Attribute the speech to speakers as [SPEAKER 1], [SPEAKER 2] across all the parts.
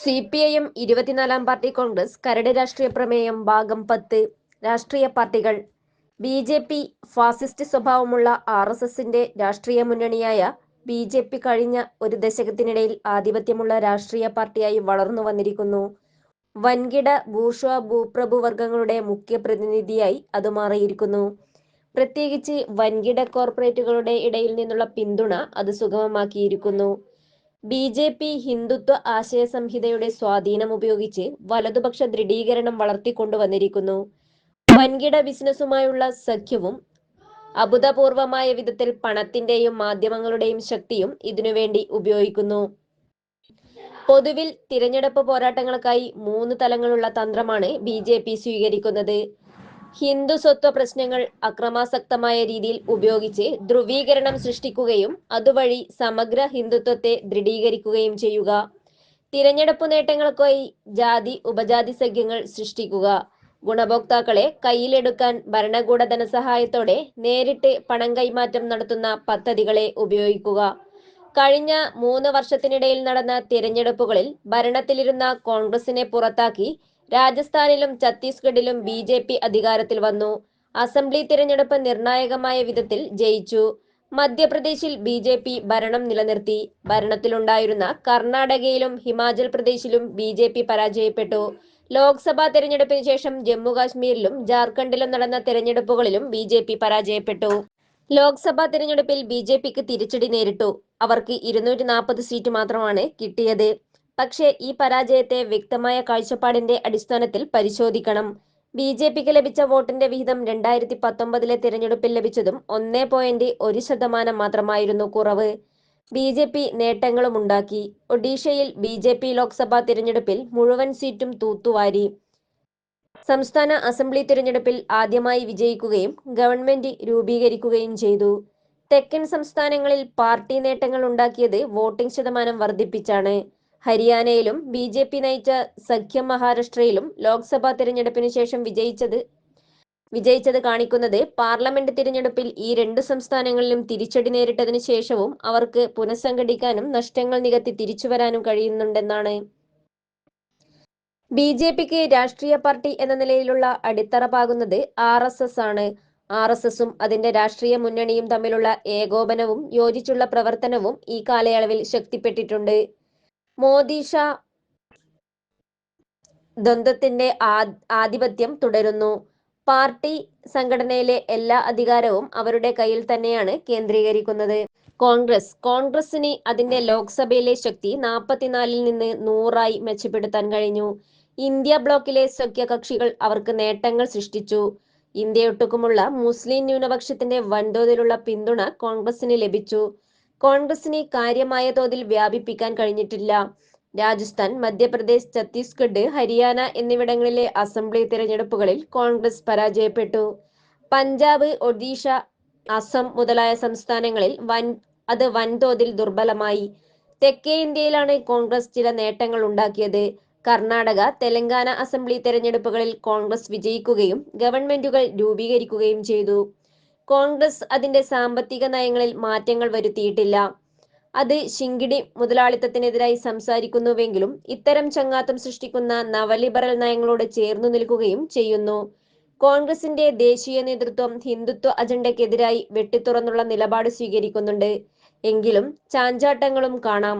[SPEAKER 1] C P I M ഇരുപത്തിനാലാം party Congress കരട് രാഷ്ട്രീയ പ്രമേയം ഭാഗം പത്ത് രാഷ്ട്രീയ പാർട്ടികൾ. ബി ജെ പി ഫാസിസ്റ്റ് സ്വഭാവമുള്ള ആർ എസ് എസിന്റെ രാഷ്ട്രീയ മുന്നണിയായ ബി ജെ പി കഴിഞ്ഞ ഒരു ദശകത്തിനിടയിൽ ആധിപത്യമുള്ള രാഷ്ട്രീയ പാർട്ടിയായി വളർന്നു വന്നിരിക്കുന്നു. വൻകിട ഭൂഷ്വ ഭൂപ്രഭു വർഗങ്ങളുടെ മുഖ്യ പ്രതിനിധിയായി അത് മാറിയിരിക്കുന്നു. പ്രത്യേകിച്ച് വൻകിട കോർപ്പറേറ്റുകളുടെ ഇടയിൽ നിന്നുള്ള പിന്തുണ അത് സുഗമമാക്കിയിരിക്കുന്നു. ബി ജെ പി ഹിന്ദുത്വ ആശയ സംഹിതയുടെ സ്വാധീനം ഉപയോഗിച്ച് വലതുപക്ഷ ദൃഢീകരണം വളർത്തിക്കൊണ്ടുവന്നിരിക്കുന്നു. വൻകിട ബിസിനസ്സുമായുള്ള സഖ്യവും അഭൂതപൂർവമായ വിധത്തിൽ പണത്തിന്റെയും മാധ്യമങ്ങളുടെയും ശക്തിയും ഇതിനുവേണ്ടി ഉപയോഗിക്കുന്നു. പൊതുവിൽ തിരഞ്ഞെടുപ്പ് പോരാട്ടങ്ങൾക്കായി മൂന്ന് തലങ്ങളുള്ള തന്ത്രമാണ് ബി സ്വീകരിക്കുന്നത്. ഹിന്ദു സ്വത്വ പ്രശ്നങ്ങൾ അക്രമാസക്തമായ രീതിയിൽ ഉപയോഗിച്ച് ധ്രുവീകരണം സൃഷ്ടിക്കുകയും അതുവഴി സമഗ്ര ഹിന്ദുത്വത്തെ ദൃഢീകരിക്കുകയും ചെയ്യുക. തിരഞ്ഞെടുപ്പ് നേട്ടങ്ങൾക്കായി ജാതി ഉപജാതി സഖ്യങ്ങൾ സൃഷ്ടിക്കുക. ഗുണഭോക്താക്കളെ കയ്യിലെടുക്കാൻ ഭരണകൂട ധനസഹായത്തോടെ നേരിട്ട് പണം കൈമാറ്റം നടത്തുന്ന പദ്ധതികളെ ഉപയോഗിക്കുക. കഴിഞ്ഞ മൂന്ന് വർഷത്തിനിടയിൽ നടന്ന തിരഞ്ഞെടുപ്പുകളിൽ ഭരണത്തിലിരുന്ന കോൺഗ്രസിനെ പുറത്താക്കി രാജസ്ഥാനിലും ഛത്തീസ്ഗഡിലും ബി ജെ പി അധികാരത്തിൽ വന്നു. അസംബ്ലി തിരഞ്ഞെടുപ്പ് നിർണായകമായ വിധത്തിൽ ജയിച്ചു. മധ്യപ്രദേശിൽ ബി ജെ പി ഭരണം നിലനിർത്തി. ഭരണത്തിലുണ്ടായിരുന്ന കർണാടകയിലും ഹിമാചൽ പ്രദേശിലും ബി ജെ പി പരാജയപ്പെട്ടു. ലോക്സഭാ തെരഞ്ഞെടുപ്പിന് ശേഷം ജമ്മുകാശ്മീരിലും ജാർഖണ്ഡിലും നടന്ന തെരഞ്ഞെടുപ്പുകളിലും ബി ജെ പി പരാജയപ്പെട്ടു. ലോക്സഭാ തെരഞ്ഞെടുപ്പിൽ ബി ജെ പിക്ക് തിരിച്ചടി നേരിട്ടു. അവർക്ക് ഇരുന്നൂറ്റി നാൽപ്പത് സീറ്റ് മാത്രമാണ് കിട്ടിയത്. പക്ഷേ ഈ പരാജയത്തെ വ്യക്തമായ കാഴ്ചപ്പാടിന്റെ അടിസ്ഥാനത്തിൽ പരിശോധിക്കണം. ബി ജെ പിക്ക് ലഭിച്ച വോട്ടിന്റെ വിഹിതം രണ്ടായിരത്തി പത്തൊമ്പതിലെ തിരഞ്ഞെടുപ്പിൽ ലഭിച്ചതും ഒന്നേ പോയിന്റ് ഒരു ശതമാനം മാത്രമായിരുന്നു കുറവ്. ബി ജെ പി നേട്ടങ്ങളും ഉണ്ടാക്കി. ഒഡീഷയിൽ ബി ജെ പി ലോക്സഭാ തിരഞ്ഞെടുപ്പിൽ മുഴുവൻ സീറ്റും തൂത്തുവാരി. സംസ്ഥാന അസംബ്ലി തിരഞ്ഞെടുപ്പിൽ ആദ്യമായി വിജയിക്കുകയും ഗവൺമെന്റ് രൂപീകരിക്കുകയും ചെയ്തു. തെക്കൻ സംസ്ഥാനങ്ങളിൽ പാർട്ടി നേട്ടങ്ങൾ ഉണ്ടാക്കിയത് വോട്ടിംഗ് ശതമാനം വർദ്ധിപ്പിച്ചാണ്. ഹരിയാനയിലും ബി ജെ പി നയിച്ച സഖ്യം മഹാരാഷ്ട്രയിലും ലോക്സഭാ തിരഞ്ഞെടുപ്പിന് ശേഷം വിജയിച്ചത് വിജയിച്ചത് കാണിക്കുന്നത് പാർലമെന്റ് തിരഞ്ഞെടുപ്പിൽ ഈ രണ്ട് സംസ്ഥാനങ്ങളിലും തിരിച്ചടി നേരിട്ടതിന് ശേഷവും അവർക്ക് പുനഃസംഘടിക്കാനും നഷ്ടങ്ങൾ നികത്തി തിരിച്ചുവരാനും കഴിയുന്നുണ്ടെന്നാണ്. ബി ജെ പിക്ക് രാഷ്ട്രീയ പാർട്ടി എന്ന നിലയിലുള്ള അടിത്തറ പാകുന്നത് ആർ എസ് എസ് ആണ്. ആർ എസ് എസും അതിന്റെ രാഷ്ട്രീയ മുന്നണിയും തമ്മിലുള്ള ഏകോപനവും യോജിച്ചുള്ള പ്രവർത്തനവും ഈ കാലയളവിൽ ശക്തിപ്പെട്ടിട്ടുണ്ട്. മോദി ദ്വന്ദ്ത്തിന്റെ ആധിപത്യം തുടരുന്നു. പാർട്ടി സംഘടനയിലെ എല്ലാ അധികാരവും അവരുടെ കയ്യിൽ തന്നെയാണ് കേന്ദ്രീകരിക്കുന്നത്. കോൺഗ്രസ് കോൺഗ്രസിന് അതിന്റെ ലോക്സഭയിലെ ശക്തി നാൽപ്പത്തിനാലിൽ നിന്ന് നൂറായി മെച്ചപ്പെടുത്താൻ കഴിഞ്ഞു. ഇന്ത്യ ബ്ലോക്കിലെ സഖ്യകക്ഷികൾ അവർക്ക് നേട്ടങ്ങൾ സൃഷ്ടിച്ചു. ഇന്ത്യയൊട്ടുക്കുമുള്ള മുസ്ലിം ന്യൂനപക്ഷത്തിന്റെ വൻതോതിലുള്ള പിന്തുണ കോൺഗ്രസിന് ലഭിച്ചു. കോൺഗ്രസിന് കാര്യമായ തോതിൽ വ്യാപിപ്പിക്കാൻ കഴിഞ്ഞിട്ടില്ല. രാജസ്ഥാൻ മധ്യപ്രദേശ് ഛത്തീസ്ഗഡ് ഹരിയാന എന്നിവിടങ്ങളിലെ അസംബ്ലി തിരഞ്ഞെടുപ്പുകളിൽ കോൺഗ്രസ് പരാജയപ്പെട്ടു. പഞ്ചാബ് ഒഡീഷ അസം മുതലായ സംസ്ഥാനങ്ങളിൽ വൻ അത് വൻതോതിൽ ദുർബലമായി. തെക്കേ ഇന്ത്യയിലാണ് കോൺഗ്രസ് ചില നേട്ടങ്ങൾ ഉണ്ടാക്കിയത്. കർണാടക തെലങ്കാന അസംബ്ലി തെരഞ്ഞെടുപ്പുകളിൽ കോൺഗ്രസ് വിജയിക്കുകയും ഗവൺമെന്റുകൾ രൂപീകരിക്കുകയും ചെയ്തു. കോൺഗ്രസ് അതിന്റെ സാമ്പത്തിക നയങ്ങളിൽ മാറ്റങ്ങൾ വരുത്തിയിട്ടില്ല. അത് ശിങ്കിടി മുതലാളിത്തത്തിനെതിരായി സംസാരിക്കുന്നുവെങ്കിലും ഇത്തരം ചങ്ങാത്തം സൃഷ്ടിക്കുന്ന നവലിബറൽ നയങ്ങളോട് ചേർന്നു നിൽക്കുകയും ചെയ്യുന്നു. കോൺഗ്രസിന്റെ ദേശീയ നേതൃത്വം ഹിന്ദുത്വ അജണ്ടയ്ക്കെതിരായി വെട്ടിത്തുറന്നുള്ള നിലപാട് സ്വീകരിക്കുന്നുണ്ട്. എങ്കിലും ചാഞ്ചാട്ടങ്ങളും കാണാം.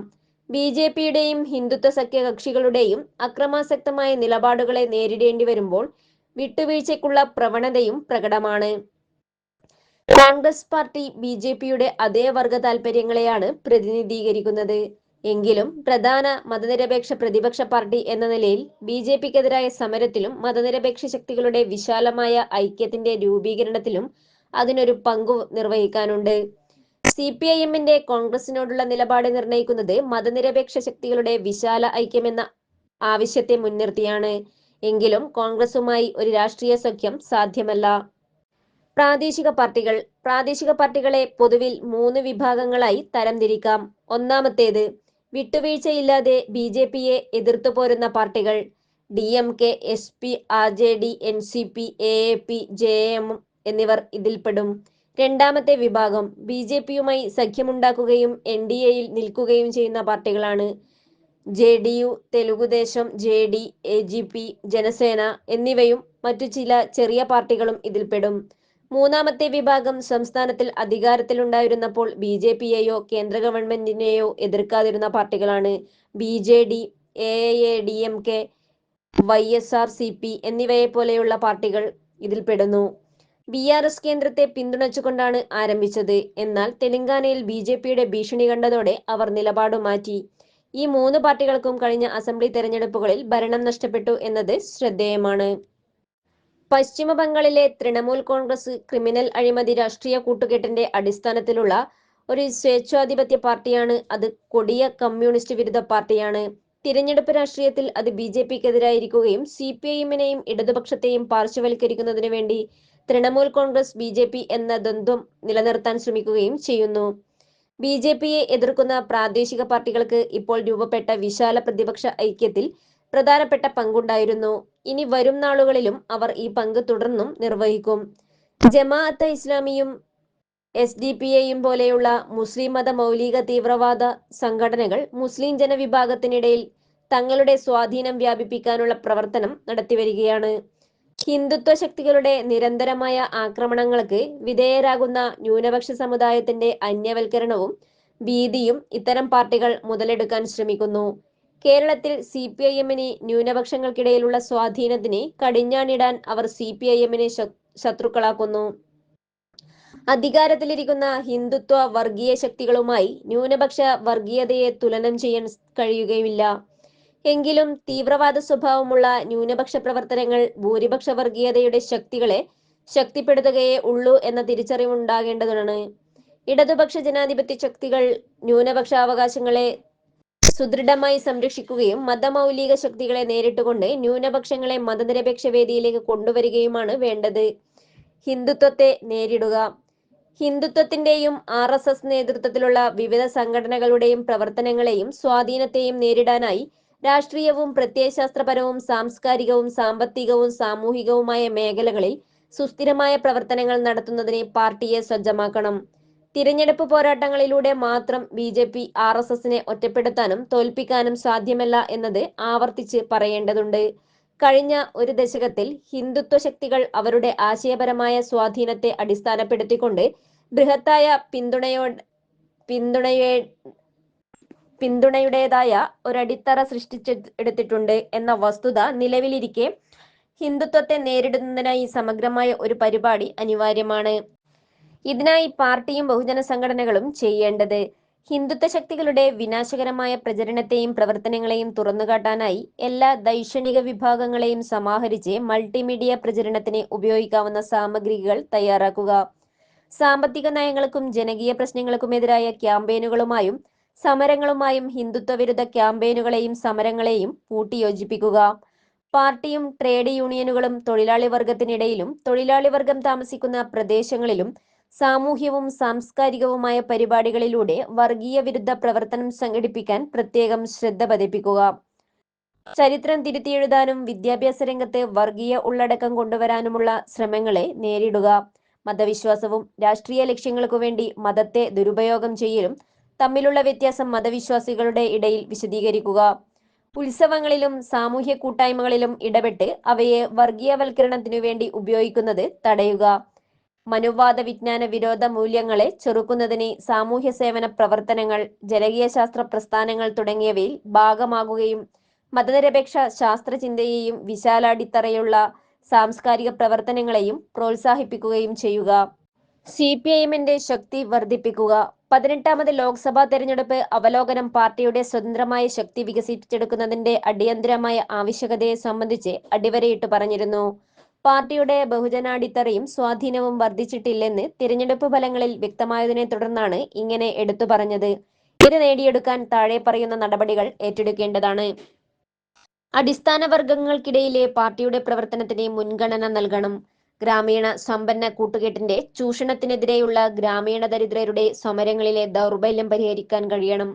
[SPEAKER 1] ബി ജെ പിയുടെയും ഹിന്ദുത്വ സഖ്യകക്ഷികളുടെയും അക്രമാസക്തമായ നിലപാടുകളെ നേരിടേണ്ടി വരുമ്പോൾ വിട്ടുവീഴ്ചയ്ക്കുള്ള പ്രവണതയും പ്രകടമാണ്. കോൺഗ്രസ് പാർട്ടി ബി ജെ പിയുടെ അതേ വർഗ താൽപര്യങ്ങളെയാണ് പ്രതിനിധീകരിക്കുന്നത്. എങ്കിലും പ്രധാന മതനിരപേക്ഷ പ്രതിപക്ഷ പാർട്ടി എന്ന നിലയിൽ ബി ജെ പിക്കെതിരായ സമരത്തിലും മതനിരപേക്ഷ ശക്തികളുടെ വിശാലമായ ഐക്യത്തിന്റെ രൂപീകരണത്തിലും അതിനൊരു പങ്കു നിർവഹിക്കാനുണ്ട്. സി പി ഐ എമ്മിന്റെ കോൺഗ്രസിനോടുള്ള നിലപാട് നിർണയിക്കുന്നത് മതനിരപേക്ഷ ശക്തികളുടെ വിശാല ഐക്യമെന്ന ആവശ്യത്തെ മുൻനിർത്തിയാണ്. എങ്കിലും കോൺഗ്രസുമായി ഒരു രാഷ്ട്രീയ സഖ്യം സാധ്യമല്ല. പ്രാദേശിക പാർട്ടികൾ പ്രാദേശിക പാർട്ടികളെ പൊതുവിൽ മൂന്ന് വിഭാഗങ്ങളായി തരംതിരിക്കാം. ഒന്നാമത്തേത് വിട്ടുവീഴ്ചയില്ലാതെ ബി ജെ പിയെ എതിർത്തു പോരുന്ന പാർട്ടികൾ D M K S P R J D N C P A P J M എന്നിവർ ഇതിൽപ്പെടും. രണ്ടാമത്തെ വിഭാഗം ബി ജെ പിയുമായി സഖ്യമുണ്ടാക്കുകയും എൻ ഡി എയിൽ നിൽക്കുകയും ചെയ്യുന്ന പാർട്ടികളാണ്. J D U Telugu Desam J D A G P Janasena എന്നിവയും മറ്റു ചില ചെറിയ പാർട്ടികളും ഇതിൽപ്പെടും. മൂന്നാമത്തെ വിഭാഗം സംസ്ഥാനത്തിൽ അധികാരത്തിലുണ്ടായിരുന്നപ്പോൾ ബി ജെ പിയെയോ കേന്ദ്ര ഗവൺമെന്റിനെയോ എതിർക്കാതിരുന്ന പാർട്ടികളാണ്. B J D A A D M K Y S R C P എന്നിവയെ പോലെയുള്ള പാർട്ടികൾ ഇതിൽപ്പെടുന്നു ബി ആർ എസ് കേന്ദ്രത്തെ പിന്തുണച്ചുകൊണ്ടാണ് ആരംഭിച്ചത്. എന്നാൽ തെലങ്കാനയിൽ ബി ജെ പിയുടെ ഭീഷണി കണ്ടതോടെ അവർ നിലപാട് മാറ്റി. ഈ മൂന്ന് പാർട്ടികൾക്കും കഴിഞ്ഞ അസംബ്ലി തെരഞ്ഞെടുപ്പുകളിൽ ഭരണം നഷ്ടപ്പെട്ടു എന്നത് ശ്രദ്ധേയമാണ്. പശ്ചിമ ബംഗാളിലെ തൃണമൂൽ കോൺഗ്രസ് ക്രിമിനൽ അഴിമതി രാഷ്ട്രീയ കൂട്ടുകെട്ടിന്റെ അടിസ്ഥാനത്തിലുള്ള ഒരു സ്വേച്ഛാധിപത്യ പാർട്ടിയാണ് അത്. കൊടിയ കമ്മ്യൂണിസ്റ്റ് വിരുദ്ധ പാർട്ടിയാണ്. തിരഞ്ഞെടുപ്പ് രാഷ്ട്രീയത്തിൽ അത് ബി ജെ പിക്കെതിരായിരിക്കുകയും സി പി ഐഎമ്മിനെയും ഇടതുപക്ഷത്തെയും പാർശ്വവൽക്കരിക്കുന്നതിനു വേണ്ടി Trinamool Congress B J P എന്ന ദ്വന്ദ്വം നിലനിർത്താൻ ശ്രമിക്കുകയും ചെയ്യുന്നു. ബി ജെ പിയെ എതിർക്കുന്ന പ്രാദേശിക പാർട്ടികൾക്ക് ഇപ്പോൾ രൂപപ്പെട്ട വിശാല പ്രതിപക്ഷ ഐക്യത്തിൽ പ്രധാനപ്പെട്ട പങ്കുണ്ടായിരുന്നു. ഇനി വരും നാളുകളിലും അവർ ഈ പങ്ക് തുടർന്നും നിർവഹിക്കും. ജമാഅത്ത് ഇസ്ലാമിയും എസ് ഡി പി എയും പോലെയുള്ള മുസ്ലിം മത മൗലിക തീവ്രവാദ സംഘടനകൾ മുസ്ലിം ജനവിഭാഗത്തിനിടയിൽ തങ്ങളുടെ സ്വാധീനം വ്യാപിപ്പിക്കാനുള്ള പ്രവർത്തനം നടത്തിവരികയാണ്. ഹിന്ദുത്വ ശക്തികളുടെ നിരന്തരമായ ആക്രമണങ്ങൾക്ക് വിധേയരാകുന്ന ന്യൂനപക്ഷ സമുദായത്തിന്റെ അന്യവൽക്കരണവും ഭീതിയും ഇത്തരം പാർട്ടികൾ മുതലെടുക്കാൻ ശ്രമിക്കുന്നു. കേരളത്തിൽ സി പി ഐ എമ്മിന് ന്യൂനപക്ഷങ്ങൾക്കിടയിലുള്ള സ്വാധീനത്തിന് കടിഞ്ഞാണിടാൻ അവർ സി പി ഐ എമ്മിനെ ശത്രുക്കളാക്കുന്നു. അധികാരത്തിലിരിക്കുന്ന ഹിന്ദുത്വ വർഗീയ ശക്തികളുമായി ന്യൂനപക്ഷ വർഗീയതയെ തുലനം ചെയ്യാൻ കഴിയുകയുമില്ല. എങ്കിലും തീവ്രവാദ സ്വഭാവമുള്ള ന്യൂനപക്ഷ പ്രവർത്തനങ്ങൾ ഭൂരിപക്ഷ വർഗീയതയുടെ ശക്തികളെ ശക്തിപ്പെടുത്തുകയേ ഉള്ളൂ എന്ന തിരിച്ചറിവുണ്ടാകേണ്ടതാണ് ഇടതുപക്ഷ ജനാധിപത്യ ശക്തികൾ ന്യൂനപക്ഷ അവകാശങ്ങളെ സുദൃഢമായി സംരക്ഷിക്കുകയും മതമൗലിക ശക്തികളെ നേരിട്ടുകൊണ്ട് ന്യൂനപക്ഷങ്ങളെ മതനിരപേക്ഷ വേദിയിലേക്ക് കൊണ്ടുവരികയുമാണ് വേണ്ടത്. ഹിന്ദുത്വത്തെ നേരിടുക. ഹിന്ദുത്വത്തിന്റെയും ആർ എസ് എസ് നേതൃത്വത്തിലുള്ള വിവിധ സംഘടനകളുടെയും പ്രവർത്തനങ്ങളെയും സ്വാധീനത്തെയും നേരിടാനായി രാഷ്ട്രീയവും പ്രത്യയശാസ്ത്രപരവും സാംസ്കാരികവും സാമ്പത്തികവും സാമൂഹികവുമായ മേഖലകളിൽ സുസ്ഥിരമായ പ്രവർത്തനങ്ങൾ നടത്തുന്നതിന് പാർട്ടിയെ സജ്ജമാക്കണം. തിരഞ്ഞെടുപ്പ് പോരാട്ടങ്ങളിലൂടെ മാത്രം B J P R S എസിനെ ഒറ്റപ്പെടുത്താനും തോൽപ്പിക്കാനും സാധ്യമല്ല എന്നത് ആവർത്തിച്ച് പറയേണ്ടതുണ്ട്. കഴിഞ്ഞ ഒരു ദശകത്തിൽ ഹിന്ദുത്വ ശക്തികൾ അവരുടെ ആശയപരമായ സ്വാധീനത്തെ അടിസ്ഥാനപ്പെടുത്തിക്കൊണ്ട് ബൃഹത്തായ പിന്തുണയോ പിന്തുണയേ പിന്തുണയുടേതായ ഒരടിത്തറ സൃഷ്ടിച്ചെടുത്തിട്ടുണ്ട് എന്ന വസ്തുത നിലവിലിരിക്കെ ഹിന്ദുത്വത്തെ നേരിടുന്നതിനായി സമഗ്രമായ ഒരു പരിപാടി അനിവാര്യമാണ്. ഇതിനായി പാർട്ടിയും ബഹുജന സംഘടനകളും ചെയ്യേണ്ടത്. ഹിന്ദുത്വ ശക്തികളുടെ വിനാശകരമായ പ്രചരണത്തെയും പ്രവർത്തനങ്ങളെയും തുറന്നുകാട്ടാനായി എല്ലാ ദൈക്ഷണിക വിഭാഗങ്ങളെയും സമാഹരിച്ച് മൾട്ടിമീഡിയ പ്രചരണത്തിന് ഉപയോഗിക്കാവുന്ന സാമഗ്രികൾ തയ്യാറാക്കുക. സാമ്പത്തിക നയങ്ങൾക്കും ജനകീയ പ്രശ്നങ്ങൾക്കുമെതിരായ ക്യാമ്പയിനുകളുമായും സമരങ്ങളുമായും ഹിന്ദുത്വ വിരുദ്ധ ക്യാമ്പയിനുകളെയും സമരങ്ങളെയും കൂട്ടിയോജിപ്പിക്കുക പാർട്ടിയും ട്രേഡ് യൂണിയനുകളും തൊഴിലാളി വർഗത്തിനിടയിലും തൊഴിലാളി വർഗം താമസിക്കുന്ന പ്രദേശങ്ങളിലും സാമൂഹ്യവും സാംസ്കാരികവുമായ പരിപാടികളിലൂടെ വർഗീയ വിരുദ്ധ പ്രവർത്തനം സംഘടിപ്പിക്കാൻ പ്രത്യേകം ശ്രദ്ധ പതിപ്പിക്കുക. ചരിത്രം തിരുത്തിയെഴുതാനും വിദ്യാഭ്യാസ രംഗത്ത് വർഗീയ ഉള്ളടക്കം കൊണ്ടുവരാനുമുള്ള ശ്രമങ്ങളെ നേരിടുക. മതവിശ്വാസവും രാഷ്ട്രീയ ലക്ഷ്യങ്ങൾക്കു വേണ്ടി മതത്തെ ദുരുപയോഗം ചെയ്യലും തമ്മിലുള്ള വ്യത്യാസം മതവിശ്വാസികളുടെ ഇടയിൽ വിശദീകരിക്കുക. ഉത്സവങ്ങളിലും സാമൂഹ്യ കൂട്ടായ്മകളിലും ഇടപെട്ട് അവയെ വർഗീയവൽക്കരണത്തിനു വേണ്ടി ഉപയോഗിക്കുന്നത് തടയുക. മനുവാദ വിജ്ഞാന വിരോധ മൂല്യങ്ങളെ ചെറുക്കുന്നതിന് സാമൂഹ്യ സേവന പ്രവർത്തനങ്ങൾ ജനകീയ ശാസ്ത്ര പ്രസ്ഥാനങ്ങൾ തുടങ്ങിയവയിൽ ഭാഗമാകുകയും മതനിരപേക്ഷ ശാസ്ത്രചിന്തയെയും വിശാലാടിത്തറയുള്ള സാംസ്കാരിക പ്രവർത്തനങ്ങളെയും പ്രോത്സാഹിപ്പിക്കുകയും ചെയ്യുക. സി പി എമ്മിന്റെ ശക്തി വർദ്ധിപ്പിക്കുക. പതിനെട്ടാമത് ലോക്സഭാ തെരഞ്ഞെടുപ്പ് അവലോകനം പാർട്ടിയുടെ സ്വതന്ത്രമായ ശക്തി വികസിപ്പിച്ചെടുക്കുന്നതിന്റെ അടിയന്തരമായ ആവശ്യകതയെ സംബന്ധിച്ച് അടിവരയിട്ട് പറഞ്ഞിരുന്നു. പാർട്ടിയുടെ ബഹുജനാടിത്തറയും സ്വാധീനവും വർദ്ധിച്ചിട്ടില്ലെന്ന് തിരഞ്ഞെടുപ്പ് ഫലങ്ങളിൽ വ്യക്തമായതിനെ തുടർന്നാണ് ഇങ്ങനെ എടുത്തു പറഞ്ഞത്. ഇത് നേടിയെടുക്കാൻ താഴെ പറയുന്ന നടപടികൾ ഏറ്റെടുക്കേണ്ടതാണ്. അടിസ്ഥാന വർഗങ്ങൾക്കിടയിലെ പാർട്ടിയുടെ പ്രവർത്തനത്തിന് മുൻഗണന നൽകണം. ഗ്രാമീണ സമ്പന്ന കൂട്ടുകെട്ടിന്റെ ചൂഷണത്തിനെതിരെയുള്ള ഗ്രാമീണ ദരിദ്രരുടെ സമരങ്ങളിലെ ദൗർബല്യം പരിഹരിക്കാൻ കഴിയണം.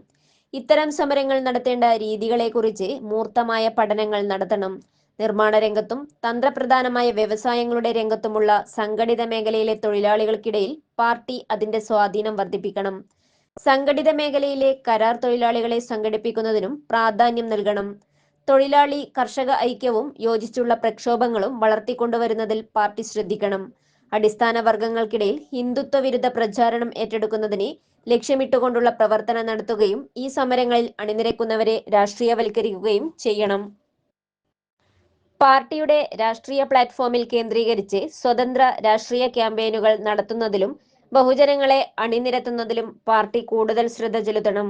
[SPEAKER 1] ഇത്തരം സമരങ്ങൾ നടത്തേണ്ട രീതികളെക്കുറിച്ച് മൂർത്തമായ പഠനങ്ങൾ നടത്തണം. നിർമ്മാണ രംഗത്തും തന്ത്രപ്രധാനമായ വ്യവസായങ്ങളുടെ രംഗത്തുമുള്ള സംഘടിത മേഖലയിലെ തൊഴിലാളികൾക്കിടയിൽ പാർട്ടി അതിന്റെ സ്വാധീനം വർദ്ധിപ്പിക്കണം. സംഘടിത മേഖലയിലെ കരാർ തൊഴിലാളികളെ സംഘടിപ്പിക്കുന്നതിനും പ്രാധാന്യം നൽകണം. തൊഴിലാളി കർഷക ഐക്യവും യോജിച്ചുള്ള പ്രക്ഷോഭങ്ങളും വളർത്തിക്കൊണ്ടുവരുന്നതിൽ പാർട്ടി ശ്രദ്ധിക്കണം. അടിസ്ഥാന വർഗങ്ങൾക്കിടയിൽ ഹിന്ദുത്വ വിരുദ്ധ പ്രചാരണം ഏറ്റെടുക്കുന്നതിനെ ലക്ഷ്യമിട്ടുകൊണ്ടുള്ള പ്രവർത്തനം നടത്തുകയും ഈ സമരങ്ങളിൽ അണിനിരക്കുന്നവരെ രാഷ്ട്രീയവൽക്കരിക്കുകയും ചെയ്യണം. പാർട്ടിയുടെ രാഷ്ട്രീയ പ്ലാറ്റ്ഫോമിൽ കേന്ദ്രീകരിച്ച് സ്വതന്ത്ര രാഷ്ട്രീയ ക്യാമ്പയിനുകൾ നടത്തുന്നതിലും ബഹുജനങ്ങളെ അണിനിരത്തുന്നതിലും പാർട്ടി കൂടുതൽ ശ്രദ്ധ ചെലുത്തണം.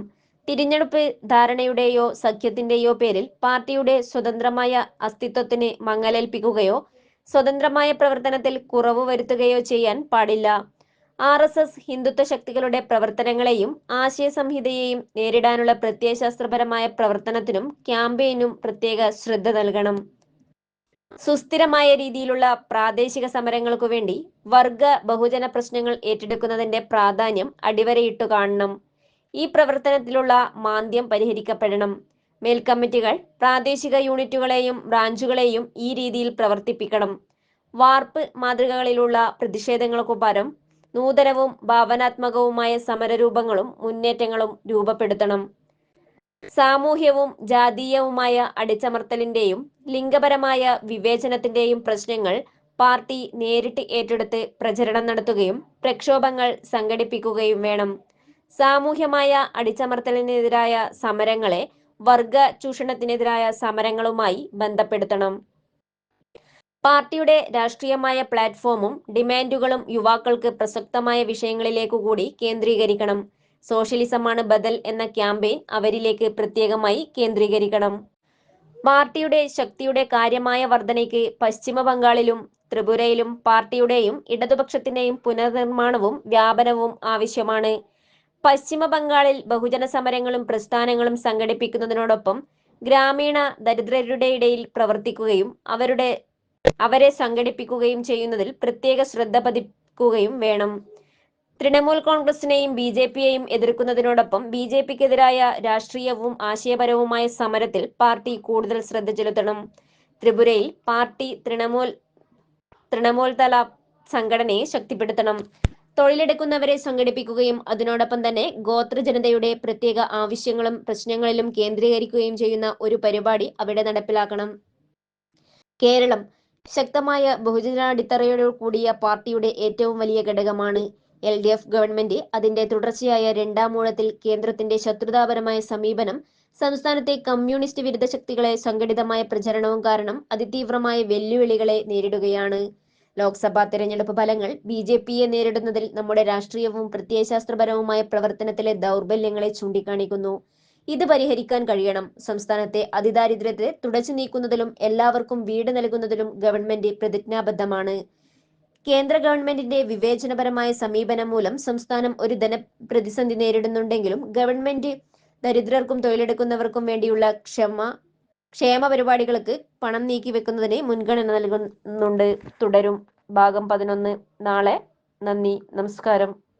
[SPEAKER 1] തിരഞ്ഞെടുപ്പ് ധാരണയുടെയോ സഖ്യത്തിന്റെയോ പേരിൽ പാർട്ടിയുടെ സ്വതന്ത്രമായ അസ്തിത്വത്തിന് മങ്ങലേൽപ്പിക്കുകയോ സ്വതന്ത്രമായ പ്രവർത്തനത്തിൽ കുറവ് വരുത്തുകയോ ചെയ്യാൻ പാടില്ല. ആർ എസ് എസ് ഹിന്ദുത്വ ശക്തികളുടെ പ്രവർത്തനങ്ങളെയും ആശയ സംഹിതയെയും നേരിടാനുള്ള പ്രത്യയശാസ്ത്രപരമായ പ്രവർത്തനത്തിനും ക്യാമ്പയിനും പ്രത്യേക ശ്രദ്ധ നൽകണം. സുസ്ഥിരമായ രീതിയിലുള്ള പ്രാദേശിക സമരങ്ങൾക്കു വേണ്ടി വർഗ ബഹുജന പ്രശ്നങ്ങൾ ഏറ്റെടുക്കുന്നതിന്റെ പ്രാധാന്യം അടിവരയിട്ടു കാണണം. ഈ പ്രവർത്തനത്തിലുള്ള മാന്ദ്യം പരിഹരിക്കപ്പെടണം. മേൽക്കമ്മിറ്റികൾ പ്രാദേശിക യൂണിറ്റുകളെയും ബ്രാഞ്ചുകളെയും ഈ രീതിയിൽ പ്രവർത്തിപ്പിക്കണം. വാർപ്പ് മാതൃകകളിലുള്ള പ്രതിഷേധങ്ങൾക്കു പരം നൂതനവും ഭാവനാത്മകവുമായ സമരരൂപങ്ങളും മുന്നേറ്റങ്ങളും രൂപപ്പെടുത്തണം. സാമൂഹ്യവും ജാതീയവുമായ അടിച്ചമർത്തലിന്റെയും ലിംഗപരമായ വിവേചനത്തിന്റെയും പ്രശ്നങ്ങൾ പാർട്ടി നേരിട്ട് ഏറ്റെടുത്ത് പ്രചരണം നടത്തുകയും പ്രക്ഷോഭങ്ങൾ സംഘടിപ്പിക്കുകയും വേണം. സാമൂഹ്യമായ അടിച്ചമർത്തലിനെതിരായ സമരങ്ങളെ വർഗ ചൂഷണത്തിനെതിരായ സമരങ്ങളുമായി ബന്ധപ്പെടുത്തണം. പാർട്ടിയുടെ രാഷ്ട്രീയമായ പ്ലാറ്റ്ഫോമും ഡിമാൻഡുകളും യുവാക്കൾക്ക് പ്രസക്തമായ വിഷയങ്ങളിലേക്കു കൂടി കേന്ദ്രീകരിക്കണം. സോഷ്യലിസമാണ് ബദൽ എന്ന ക്യാമ്പയിൻ അവരിലേക്ക് പ്രത്യേകമായി കേന്ദ്രീകരിക്കണം. പാർട്ടിയുടെ ശക്തിയുടെ കാര്യമായ വർധനയ്ക്ക് പശ്ചിമ ബംഗാളിലും ത്രിപുരയിലും പാർട്ടിയുടെയും ഇടതുപക്ഷത്തിന്റെയും പുനർനിർമ്മാണവും വ്യാപനവും ആവശ്യമാണ്. പശ്ചിമ ബംഗാളിൽ ബഹുജന സമരങ്ങളും പ്രസ്ഥാനങ്ങളും സംഘടിപ്പിക്കുന്നതിനോടൊപ്പം ഗ്രാമീണ ദരിദ്രരുടെ ഇടയിൽ പ്രവർത്തിക്കുകയും അവരുടെ അവരെ സംഘടിപ്പിക്കുകയും ചെയ്യുന്നതിൽ പ്രത്യേക ശ്രദ്ധ പതിക്കുകയും വേണം. തൃണമൂൽ കോൺഗ്രസിനെയും ബി ജെ പിയെയും എതിർക്കുന്നതിനോടൊപ്പം ബി ജെ പിക്കെതിരായ രാഷ്ട്രീയവും ആശയപരവുമായ സമരത്തിൽ പാർട്ടി കൂടുതൽ ശ്രദ്ധ ചെലുത്തണം. ത്രിപുരയിൽ പാർട്ടി തൃണമൂൽ തൃണമൂൽ തല സംഘടനയെ ശക്തിപ്പെടുത്തണം. തൊഴിലെടുക്കുന്നവരെ സംഘടിപ്പിക്കുകയും അതിനോടൊപ്പം തന്നെ ഗോത്ര ജനതയുടെ പ്രത്യേക ആവശ്യങ്ങളും പ്രശ്നങ്ങളിലും കേന്ദ്രീകരിക്കുകയും ചെയ്യുന്ന ഒരു പരിപാടി അവിടെ നടപ്പിലാക്കണം. കേരളം ശക്തമായ ബഹുജനാടിത്തറയോട് കൂടിയ പാർട്ടിയുടെ ഏറ്റവും വലിയ ഘടകമാണ് എൽ ഡി എഫ് ഗവൺമെന്റ് അതിന്റെ തുടർച്ചയായ രണ്ടാം മൂഴത്തിൽ കേന്ദ്രത്തിന്റെ ശത്രുതാപരമായ സമീപനം സംസ്ഥാനത്തെ കമ്മ്യൂണിസ്റ്റ് വിരുദ്ധ ശക്തികളെ സംഘടിതമായ പ്രചരണവും കാരണം അതിതീവ്രമായ വെല്ലുവിളികളെ നേരിടുകയാണ്. ലോക്സഭാ തെരഞ്ഞെടുപ്പ് ഫലങ്ങൾ ബി ജെ പിയെ നേരിടുന്നതിൽ നമ്മുടെ രാഷ്ട്രീയവും പ്രത്യയശാസ്ത്രപരവുമായ പ്രവർത്തനത്തിലെ ദൗർബല്യങ്ങളെ ചൂണ്ടിക്കാണിക്കുന്നു. ഇത് പരിഹരിക്കാൻ കഴിയണം. സംസ്ഥാനത്തെ അതിദാരിദ്ര്യത്തെ തുടച്ചു നീക്കുന്നതിലും എല്ലാവർക്കും വീട് നൽകുന്നതിലും ഗവൺമെന്റ് പ്രതിജ്ഞാബദ്ധമാണ്. കേന്ദ്ര ഗവൺമെന്റിന്റെ വിവേചനപരമായ സമീപനം മൂലം സംസ്ഥാനം ഒരു ധനപ്രതിസന്ധി നേരിടുന്നുണ്ടെങ്കിലും ഗവൺമെന്റ് ദരിദ്രർക്കും തൊഴിലെടുക്കുന്നവർക്കും വേണ്ടിയുള്ള ക്ഷമ ക്ഷേമ പരിപാടികൾക്ക് പണം നീക്കി വെക്കുന്നതിന് മുൻഗണന നൽകുന്നുണ്ട്. തുടരും. ഭാഗം പതിനൊന്ന്. നാളെ നന്ദി. നമസ്കാരം.